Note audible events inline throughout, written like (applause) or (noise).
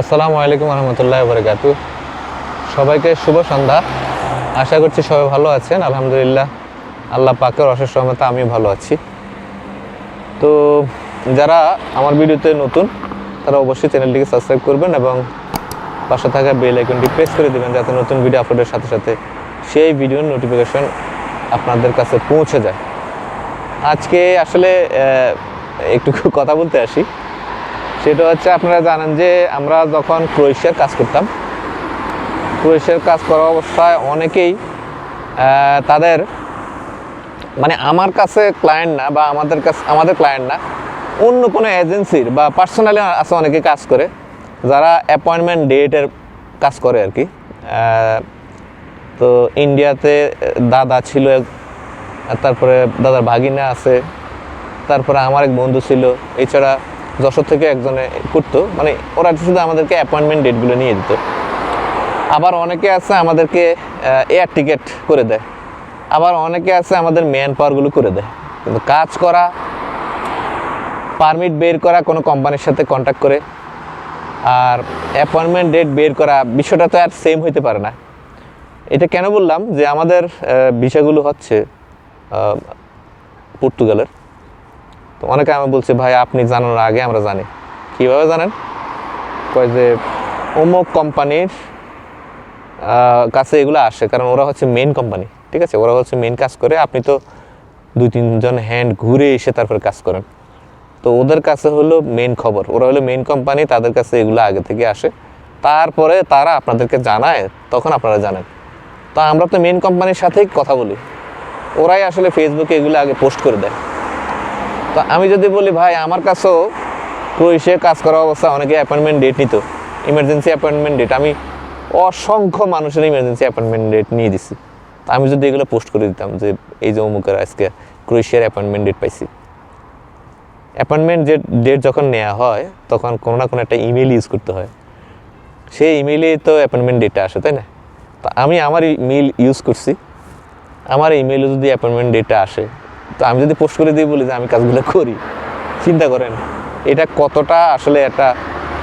আসসালামু আলাইকুম রহমতুল্লাহ বরকাতু। সবাইকে শুভ সন্ধ্যা। আশা করছি সবাই ভালো আছেন, আলহামদুলিল্লাহ। আল্লাহ পাকের অশেষ রহমতে আমি ভালো আছি। তো যারা আমার ভিডিওতে নতুন, তারা অবশ্যই চ্যানেলটিকে সাবস্ক্রাইব করবেন এবং পাশে থাকা বেল আইকনটি প্রেস করে দেবেন যাতে নতুন ভিডিও আপলোডের সাথে সাথে সেই ভিডিওর নোটিফিকেশন আপনাদের কাছে পৌঁছে যায়। আজকে আসলে একটু কথা বলতে আসি। সেটা হচ্ছে আপনারা জানেন যে আমরা যখন ক্রোয়েশিয়ার কাজ করতাম, ক্রোয়েশিয়ার কাজ করা অবস্থায় অনেকেই তাদের মানে আমার কাছে ক্লায়েন্ট না বা আমাদের কাছে, আমাদের ক্লায়েন্ট না, অন্য কোনো এজেন্সির বা পার্সোনালি আছে অনেকে কাজ করে, যারা অ্যাপয়েন্টমেন্ট ডেটের কাজ করে আর কি। তো ইন্ডিয়াতে দাদা ছিল, তারপরে দাদার ভাগিনা আছে, তারপরে আমার এক বন্ধু ছিল, এছাড়া যশোর থেকে একজনে করতো। মানে ওরা শুধু আমাদেরকে অ্যাপয়েন্টমেন্ট ডেটগুলো নিয়ে দিত। আবার অনেকে আছে আমাদেরকে এয়ার টিকিট করে দেয়। আবার অনেকে আছে আমাদের ম্যান পাওয়ারগুলো করে দেয়। কিন্তু কাজ করা পারমিট বের করা কোনো কোম্পানির সাথে কন্ট্যাক্ট করে। আর অ্যাপয়েন্টমেন্ট ডেট বের করা, বিষয়টা তো আর সেম হইতে পারে না। এটা কেন বললাম যে আমাদের বিষয়গুলো হচ্ছে পর্তুগালের। তো অনেকে আমি বলছি, ভাই, আপনি জানানোর আগে আমরা জানি। কীভাবে জানেন? কয় যে, অমুক কোম্পানির কাছে এগুলো আসে, কারণ ওরা হচ্ছে মেন কোম্পানি ঠিক আছে? ওরা হচ্ছে মেন কাজ করে, আপনি তো দুই, তিনজন হ্যান্ড ঘুরে এসে তারপরে কাজ করেন। তো ওদের কাছে হলো মেন খবর। ওরা হলো মেন কোম্পানি তাদের কাছে এগুলো আগে থেকে আসে। তারপরে তারা আপনাদেরকে জানায়, তখন আপনারা জানেন। তা আমরা তো মেন কোম্পানির সাথেই কথা বলি। ওরাই আসলে ফেসবুকে এগুলো আগে পোস্ট করে দেয়। তো আমি যদি বলি, ভাই, আমার কাছেও ক্রোয়েশিয়া কাজ করা অবস্থা? অনেকে অ্যাপয়েন্টমেন্ট ডেট নিত। ইমার্জেন্সি অ্যাপয়েন্টমেন্ট ডেট আমি অসংখ্য মানুষের ইমার্জেন্সি অ্যাপয়েন্টমেন্ট ডেট নিয়ে দিছি। তো আমি যদি এগুলো পোস্ট করে দিতাম যে, এই যে অমুকের আজকে ক্রোয়েশিয়ার অ্যাপয়েন্টমেন্ট ডেট পাইছি। অ্যাপয়েন্টমেন্ট যে ডেট যখন নেওয়া হয়, তখন কোনো না কোনো একটা ইমেল ইউজ করতে হয়। সেই ইমেইলেই তো অ্যাপয়েন্টমেন্ট ডেটটা আসে, তাই না? তো আমি আমার ইমেল ইউজ করছি। আমার ইমেলে যদি অ্যাপয়েন্টমেন্ট ডেটটা আসে তো আমি যদি পোস্ট করে দিই, বলি যে আমি কাজগুলো করি, চিন্তা করেন, এটা কতটা আসলে একটা,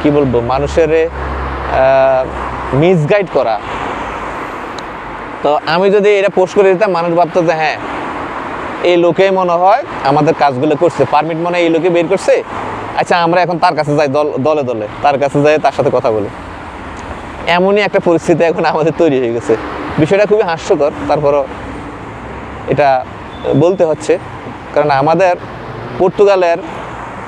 কি বলব, মানুষের মিসগাইড করা। তো আমি যদি এটা পোস্ট করে দিতাম, মানুষ ভাবতো যে হ্যাঁ এই লোকেই মনে হয় আমাদের কাজগুলো করছে পারমিট মনে হয় এই লোকে বের করছে। আচ্ছা আমরা এখন তার কাছে যাই, দল দলে দলে, তার কাছে যাই, তার সাথে কথা বলি। এমনই একটা পরিস্থিতি এখন আমাদের তৈরি হয়ে গেছে। বিষয়টা খুবই হাস্যকর, তারপরও এটা বলতে হচ্ছে, কারণ আমাদের পর্তুগালের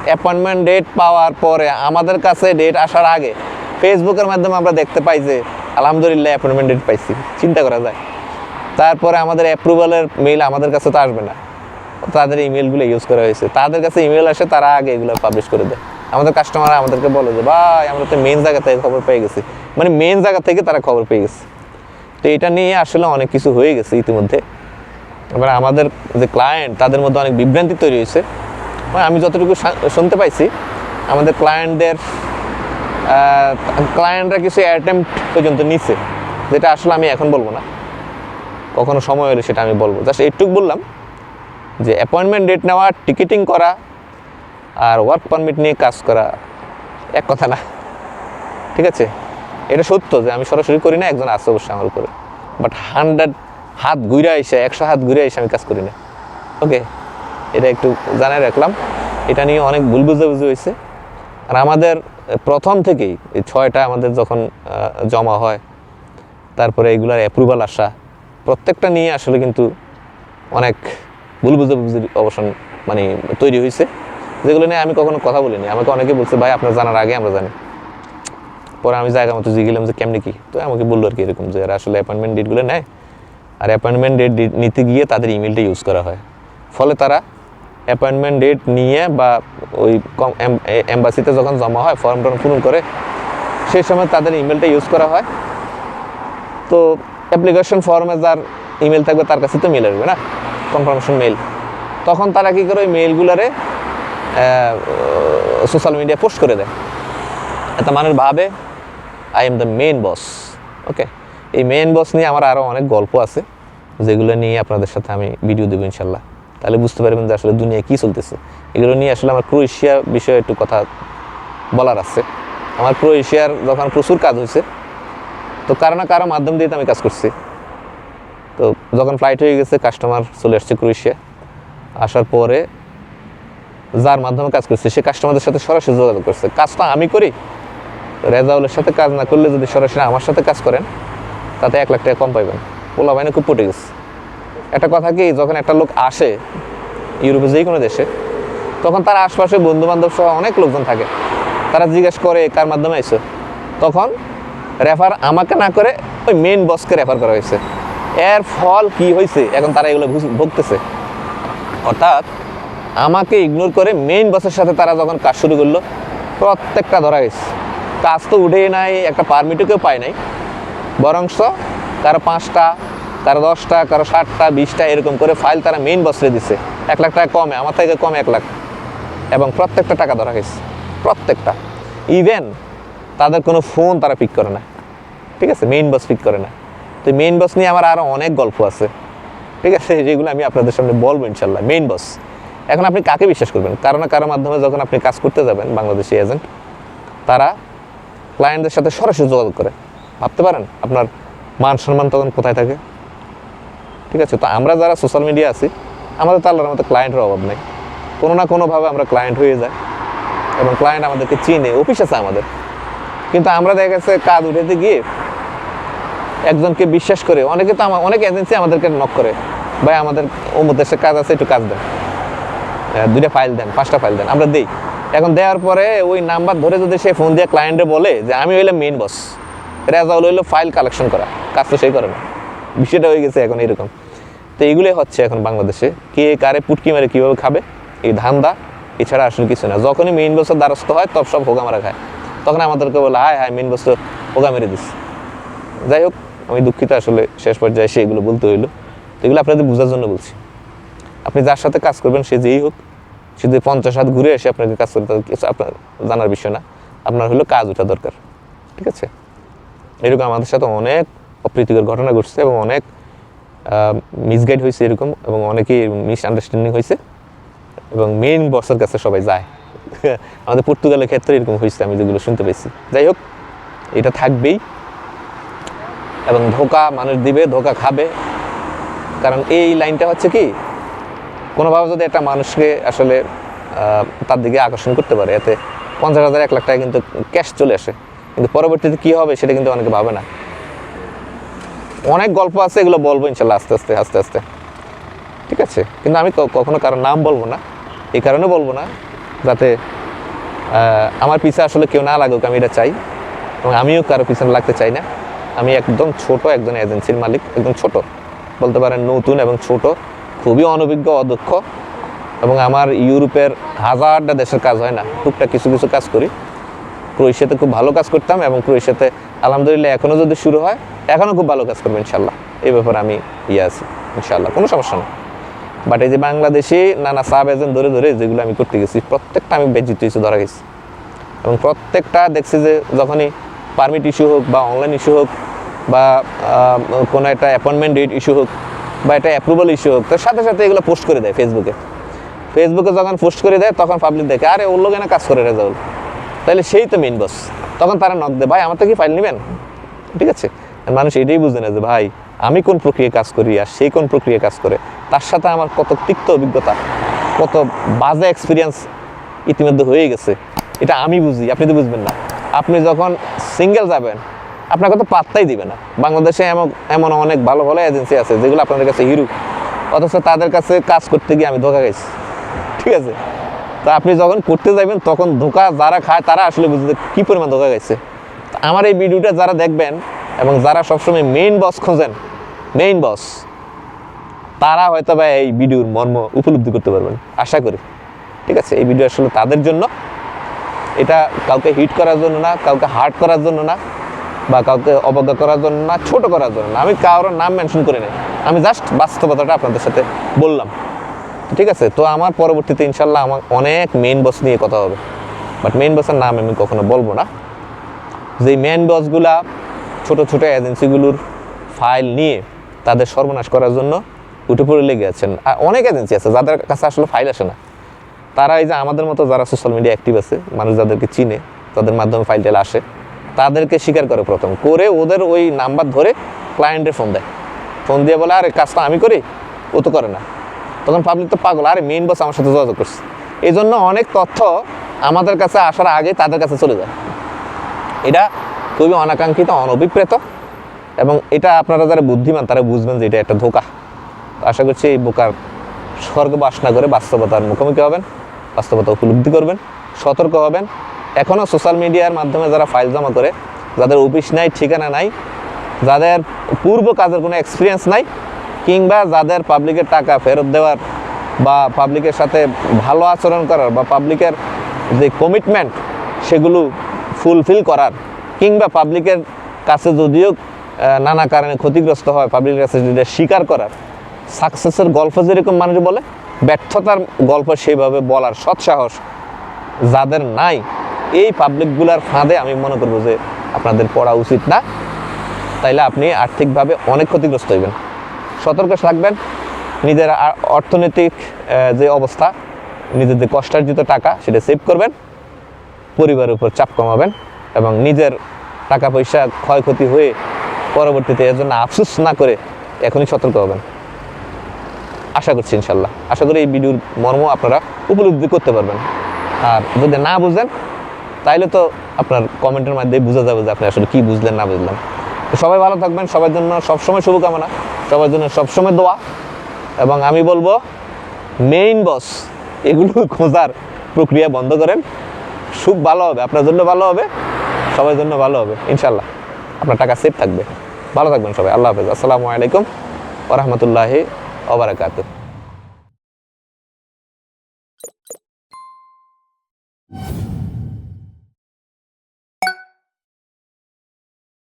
অ্যাপয়েন্টমেন্ট ডেট পাওয়ার পরে আমাদের কাছে ডেট আসার আগে ফেসবুকের মাধ্যমে আমরা দেখতে পাই যে আলহামদুলিল্লাহ অ্যাপয়েন্টমেন্ট ডেট পাইছি। চিন্তা করা যায়। তারপরে আমাদের অ্যাপ্রুভালের মেইল আমাদের কাছে তো আসবে না। তাদের ইমেলগুলো ইউজ করা হয়েছে। তাদের কাছে ইমেল আসে, তারা আগে এগুলো পাবলিশ করে দেয়। আমাদের কাস্টমার আমাদেরকে বলে যে, ভাই, আমরা তো মেন জায়গা থেকে খবর পেয়ে গেছি। মানে মেন জায়গা থেকে তারা খবর পেয়ে গেছে। তো এটা নিয়ে আসলে অনেক কিছু হয়ে গেছে ইতিমধ্যে। এবার আমাদের যে ক্লায়েন্ট তাদের মধ্যে অনেক বিভ্রান্তি তৈরি হয়েছে। আমি যতটুকু শুনতে পাইছি, আমাদের ক্লায়েন্টদের ক্লায়েন্টরা কিছু অ্যাটেম্প পর্যন্ত নিছে, যেটা আসলে আমি এখন বলব না। কখনো সময় হলে সেটা আমি বলব। জাস্ট এইটুকু বললাম যে অ্যাপয়েন্টমেন্ট ডেট নেওয়া টিকিটিং করা আর ওয়ার্ক পারমিট নিয়ে কাজ করা এক কথা না। ঠিক আছে? এটা সত্য যে, আমি সরাসরি করি না, একজন আছে অবশ্যই আমার উপরে। বাট হান্ড্রেড হাত ঘুরে এসে একশো হাত ঘুরে এসে আমি কাজ করি না। ওকে, এটা একটু জানাই রাখলাম। এটা নিয়ে অনেক ভুল বুঝাবুঝি হয়েছে। আর আমাদের প্রথম থেকেই এই ছয়টা আমাদের যখন জমা হয়, তারপরে এগুলার অ্যাপ্রুভাল আসা, প্রত্যেকটা নিয়ে আসলে কিন্তু অনেক ভুল বুঝাবুঝির অবসান মানে তৈরি হয়েছে। যেগুলো নিয়ে আমি কখনো কথা বলিনি। আমাকে অনেকে বলছে, ভাই, আপনার জানার আগে আমরা জানি। পরে আমি জায়গা মতো জিগেলাম যে, কেমনি কি? তো আমাকে বলল আর কি এরকম যে আসলে অ্যাপয়েন্টমেন্ট ডেটগুলো নেয় আর অ্যাপয়েন্টমেন্ট ডেট নিতে গিয়ে তাদের ইমেলটা ইউজ করা হয়। ফলে তারা অ্যাপয়েন্টমেন্ট ডেট নিয়ে বা ওই এম্বাসিতে যখন জমা হয় ফর্ম টর্ম পূরণ করে, সেই সময় তাদের ইমেলটা ইউজ করা হয়। তো অ্যাপ্লিকেশন ফর্মে যার ইমেল থাকবে তার কাছে তো মেল আসবে না কনফার্মেশন মেল তখন তারা কী করে ওই মেলগুলারে সোশ্যাল মিডিয়া পোস্ট করে দেয়। এতে মানুষ ভাবে I am the main boss okay এই মেন বস নিয়ে আমার আরও অনেক গল্প আছে, যেগুলো নিয়ে আপনাদের সাথে আমি ভিডিও দেবো ইনশাল্লাহ। তাহলে বুঝতে পারবেন যে আসলে দুনিয়ায় কী চলতেছে। এগুলো নিয়ে আসলে আমার ক্রোয়েশিয়া বিষয়ে একটু কথা বলার আছে। আমার ক্রোয়েশিয়ার যখন প্রচুর কাজ হয়েছে তো কারও না কারও মাধ্যম দিয়ে তো আমি কাজ করছি। তো যখন ফ্লাইট হয়ে গেছে কাস্টমার চলে আসছে ক্রোয়েশিয়া। আসার পরে যার মাধ্যমে কাজ করছে, সে কাস্টমারদের সাথে সরাসরি যোগাযোগ করছে। কাজটা আমি করি, রেজাউলের সাথে কাজ না করলে যদি সরাসরি আমার সাথে কাজ করেন তাতে এক লাখ টাকা কম পাইবেন। পোলা বাইনে খুব পটে গেছে। একটা কথা কি, যখন একটা লোক আসে, ইউরোপে যে কোনো দেশে, তখন তার আশপাশে বন্ধু বান্ধব সহ অনেক লোকজন থাকে। তারা জিজ্ঞেস করে, কার মাধ্যমে আইসো তখন রেফার আমাকে না করে ওই মেন বসকে রেফার করা হয়েছে। এর ফল কি হয়েছে এখন তারা এগুলো ভুগতেছে। অর্থাৎ আমাকে ইগনোর করে মেইন বসের সাথে তারা যখন কাজ শুরু করল, প্রত্যেকটা ধরা গেছে। কাজ তো উঠেই নাই, একটা পারমিটও কেউ পায় নাই। বরংস কারও পাঁচটা, কারও দশটা, কারও ষাটটা, বিশটা, এরকম করে ফাইল তারা মেইন বসরে দিছে। এক লাখ টাকা কমে, আমার থেকে কমে এক লাখ। এবং প্রত্যেকটা টাকা ধরা গেছে প্রত্যেকটা। ইভেন তাদের কোনো ফোন তারা পিক করে না। ঠিক আছে? মেইন বস পিক করে না। তো মেইন বস নিয়ে আমার আরও অনেক গল্প আছে। ঠিক আছে? যেগুলো আমি আপনাদের সামনে বলব ইনশাল্লাহ মেইন বস এখন আপনি কাকে বিশ্বাস করবেন? কারও না কারও মাধ্যমে যখন আপনি কাজ করতে যাবেন বাংলাদেশি এজেন্ট তারা ক্লায়েন্টদের সাথে সরাসরি যোগাযোগ করে। ভাবতে পারেন আপনার মান সম্মান তখন কোথায় থাকে? ঠিক আছে, তো আমরা যারা সোশ্যাল মিডিয়া আছি, আমাদের তো আল্লাহর মতো ক্লায়েন্টের অভাব নেই। কোনো না কোনোভাবে আমরা ক্লায়েন্ট হয়ে যাই এবং ক্লায়েন্ট আমাদেরকে চিনে অফিস আছে আমাদের। কিন্তু আমরা দেখা গেছে কাজ উঠাতে গিয়ে একজনকে বিশ্বাস করে, অনেকে তো আমার অনেক এজেন্সি আমাদেরকে নক করে, ভাই, আমাদের অমুক দেশে কাজ আছে, একটু কাজ দেন। দুইটা ফাইল দেন, পাঁচটা ফাইল দেন, আমরা দিই। এখন দেওয়ার পরে ওই নাম্বার ধরে যদি সে ফোন দিয়ে ক্লায়েন্টে বলে যে, আমি হইলাম মেইন বস রেজাউল হইল ফাইল কালেকশন করা। কাজ তো সেই করে না। বিষয়টা হয়ে গেছে এখন এরকম। তো এগুলোই হচ্ছে এখন বাংলাদেশে। কে কারে পুটকি মারে কীভাবে খাবে, এই ধান্দা, এছাড়া আসলে কিছু না। যখনই মেইন বসের দ্বারস্থ হয়, তব সব হোগা মারা খায়। তখন আমাদেরকে বলে হায় হায় মেইন বস তো হোগা মেরে দিস। যাই হোক, আমি দুঃখিত আসলে শেষ পর্যায়ে এসে এগুলো বলতে হইল। তো এগুলো আপনাদের বোঝার জন্য বলছি। আপনি যার সাথে কাজ করবেন, সে যেই হোক, সে যদি পঞ্চাশ হাত ঘুরে এসে আপনাকে কাজ করতে আপনার জানার বিষয় না। আপনার হলো কাজ ওঠা দরকার। ঠিক আছে? এরকম আমাদের সাথে অনেক অপ্রীতিকর ঘটনা ঘটছে এবং অনেক মিসগাইড হয়েছে এরকম এবং অনেকেই মিসআন্ডারস্ট্যান্ডিং হয়েছে এবং মেইন বসের কাছে সবাই যায়। (laughs) আমাদের পর্তুগালের ক্ষেত্রে এরকম হয়েছে, আমি যেগুলো শুনতে পেয়েছি। যাই হোক, এটা থাকবেই এবং ধোকা মানুষ দিবে, ধোকা খাবে। কারণ এই লাইনটা হচ্ছে কি, কোনোভাবে যদি একটা মানুষকে আসলে তার দিকে আকর্ষণ করতে পারে, এতে পঞ্চাশ হাজার, এক লাখ টাকা কিন্তু ক্যাশ চলে আসে। কিন্তু পরবর্তীতে কী হবে সেটা কিন্তু অনেকে ভাবে না। অনেক গল্প আছে, এগুলো বলব ইনশাল্লাহ আস্তে আস্তে আস্তে আস্তে। ঠিক আছে? কিন্তু আমি কখনো কারও নাম বলব না। এই কারণে বলব না, যাতে আমার পিছে আসলে কেউ না লাগুক, আমি এটা চাই। এবং আমিও কারও পিছনে লাগতে চাই না। আমি একদম ছোট একজন এজেন্সির মালিক, একদম ছোট। বলতে পারেন নতুন এবং ছোট, খুবই অনভিজ্ঞ, অদক্ষ। এবং আমার ইউরোপের হাজারটা দেশের কাজ হয় না। টুকটাক কিছু কিছু কাজ করি। ক্রোয়েশিয়াতে খুব ভালো কাজ করতাম এবং ক্রোয়েশিয়াতে আলহামদুলিল্লাহ এখনও যদি শুরু হয় এখনও খুব ভালো কাজ করব ইনশাল্লাহ এই ব্যাপারে আমি ইয়ে আছি ইনশাল্লাহ কোনো সমস্যা না বাট এই যে বাংলাদেশে নানা সাব এজেন্ট ধরে ধরে যেগুলো আমি করতে গেছি, প্রত্যেকটা আমি বেজিত হয়েছি, ধরা গেছি। এবং প্রত্যেকটা দেখছি যে যখনই পারমিট ইস্যু হোক বা অনলাইন ইস্যু হোক বা কোনো একটা অ্যাপয়েন্টমেন্ট ডেট ইস্যু হোক বা একটা অ্যাপ্রুভাল ইস্যু হোক, তার সাথে সাথে এগুলো পোস্ট করে দেয় ফেসবুকে ফেসবুকে যখন পোস্ট করে দেয়, তখন পাবলিক দেখে, আরে ওর লোক এনে কাজ করে রেজাউল তাহলে সেই তো মেন বস তখন তারা নক দেয়, ভাই আমার তো কি ফাইল নেবেন? ঠিক আছে? মানুষ এটাই বুঝে না যে, ভাই, আমি কোন প্রক্রিয়ায় কাজ করি আর সেই কোন প্রক্রিয়ায় কাজ করে? তার সাথে আমার কত তিক্ত অভিজ্ঞতা, কত বাজে এক্সপিরিয়েন্স ইতিমধ্যে হয়ে গেছে। এটা আমি বুঝি, আপনি তো বুঝবেন না। আপনি যখন সিঙ্গেল যাবেন, আপনাকে তো পাত্তাই দিবে না। বাংলাদেশে এমন এমন অনেক ভালো ভালো এজেন্সি আছে, যেগুলো আপনাদের কাছে হিরো অথচ তাদের কাছে কাজ করতে গিয়ে আমি ধোকা গেছি ঠিক আছে? তা আপনি যখন করতে যাবেন, তখন ধোকা যারা খায়, তারা আসলে বুঝতে কী পরিমাণ ধোকা গেছে আমার এই ভিডিওটা যারা দেখবেন এবং যারা সবসময় মেইন বস খোঁজেন মেইন বস তারা হয়তো বা এই ভিডিওর মর্ম উপলব্ধি করতে পারবেন, আশা করি। ঠিক আছে, এই ভিডিও আসলে তাদের জন্য। এটা কাউকে হিট করার জন্য না, কাউকে হার্ট করার জন্য না, বা কাউকে অবজ্ঞা করার জন্য না, ছোট করার জন্য না। আমি কারোর নাম মেনশন করি নাই আমি জাস্ট বাস্তবতাটা আপনাদের সাথে বললাম। ঠিক আছে? তো আমার পরবর্তীতে ইনশাল্লাহ আমার অনেক মেইন বস নিয়ে কথা হবে। বাট মেইন বসের নাম আমি কখনো বলব না। যে মেইন বসগুলা ছোট ছোট এজেন্সিগুলোর ফাইল নিয়ে তাদের সর্বনাশ করার জন্য উঠে পড়ে লেগে আছেন। আর অনেক এজেন্সি আছে, যাদের কাছে আসলে ফাইল আসে না। তারা এই যে আমাদের মতো যারা সোশ্যাল মিডিয়া অ্যাক্টিভ আছে, মানুষ যাদেরকে চিনে, তাদের মাধ্যমে ফাইল টেল আসে, তাদেরকে স্বীকার করে প্রথম। করে ওদের ওই নাম্বার ধরে ক্লায়েন্টের ফোন দেয়। ফোন দিয়ে বলে, আরে, কাজটা আমি করি? ও তো করে না। তখন পাবলিক তো পাগল, আরে মেইন বস আমার সাথে যোগাযোগ করছে। এই জন্য অনেক তথ্য আমাদের কাছে আসার আগে তাদের কাছে চলে যায়। এটা খুবই অনাকাঙ্ক্ষিত, অনভিপ্রেত, এবং এটা আপনারা যারা বুদ্ধিমান, তারা বুঝবেন যে এটা একটা ধোকা। আশা করছি এই বোকার স্বর্গ বাস না করে বাস্তবতার মুখোমুখি হবেন, বাস্তবতা উপলব্ধি করবেন, সতর্ক হবেন। এখনও সোশ্যাল মিডিয়ার মাধ্যমে যারা ফাইল জমা করে, যাদের অফিস নাই, ঠিকানা নাই, যাদের পূর্ব কাজের কোনো এক্সপিরিয়েন্স নাই কিংবা যাদের পাবলিকের টাকা ফেরত দেওয়ার বা পাবলিকের সাথে ভালো আচরণ করার বা পাবলিকের যে কমিটমেন্ট সেগুলো ফুলফিল করার কিংবা পাবলিকের কাছে যদিও নানা কারণে ক্ষতিগ্রস্ত হয় পাবলিকের কাছে যেটা স্বীকার করার সাকসেসের গল্প যেরকম মানুষ বলে, ব্যর্থতার গল্প সেইভাবে বলার সৎসাহস যাদের নাই, এই পাবলিকগুলার ফাঁদে আমি মনে করব যে আপনাদের পড়া উচিত না। তাইলে আপনি আর্থিকভাবে অনেক ক্ষতিগ্রস্ত হইবেন। সতর্ক থাকবেন। নিজের অর্থনৈতিক যে অবস্থা, নিজের যে কষ্টার্জিত টাকা, সেটা সেভ করবেন। পরিবারের উপর চাপ কমাবেন এবং নিজের টাকা পয়সা ক্ষয়ক্ষতি হয়ে পরবর্তীতে এর জন্য আফসোস না করে এখনই সতর্ক হবেন। আশা করছি ইনশাল্লাহ আশা করি এই ভিডিওর মর্ম আপনারা উপলব্ধি করতে পারবেন। আর যদি না বুঝেন, তাইলে তো আপনার কমেন্টের মাধ্যমে বোঝা যাবে যে আপনি আসলে কী বুঝলেন, না বুঝলেন। সবাই ভালো থাকবেন। সবার জন্য সবসময় শুভকামনা। সবার জন্য সবসময় দোয়া। এবং আমি বলব মেইন বস এগুলো খোঁজার প্রক্রিয়া বন্ধ করেন। খুব ভালো হবে, আপনার জন্য ভালো হবে, সবার জন্য ভালো হবে ইনশাল্লাহ আপনার টাকা সেফ থাকবে। ভালো থাকবেন সবাই, আল্লাহ হাফেজ। আসসালামু আলাইকুম ওরহমতুল্লাহি ওবরাকাতুহ